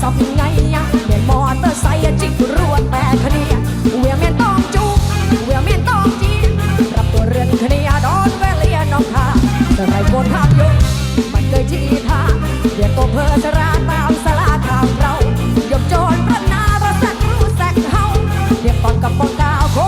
สอบยังไงอะเมียนมอเตอร์ไซค์จิกรวดแต่คเนียเวียเมียนต้องจูกเวียเมียนต้องจีรับตัวเรือนคเนียดอนเวลียน้องทาแต่ไรโกนทางยุกมันเคยที่ท่าเรียกตัวเพอสราตามสลาทางเรายกโจรพระนาประสัตรู้แสกเฮาเรียกตอนกับปองกาโค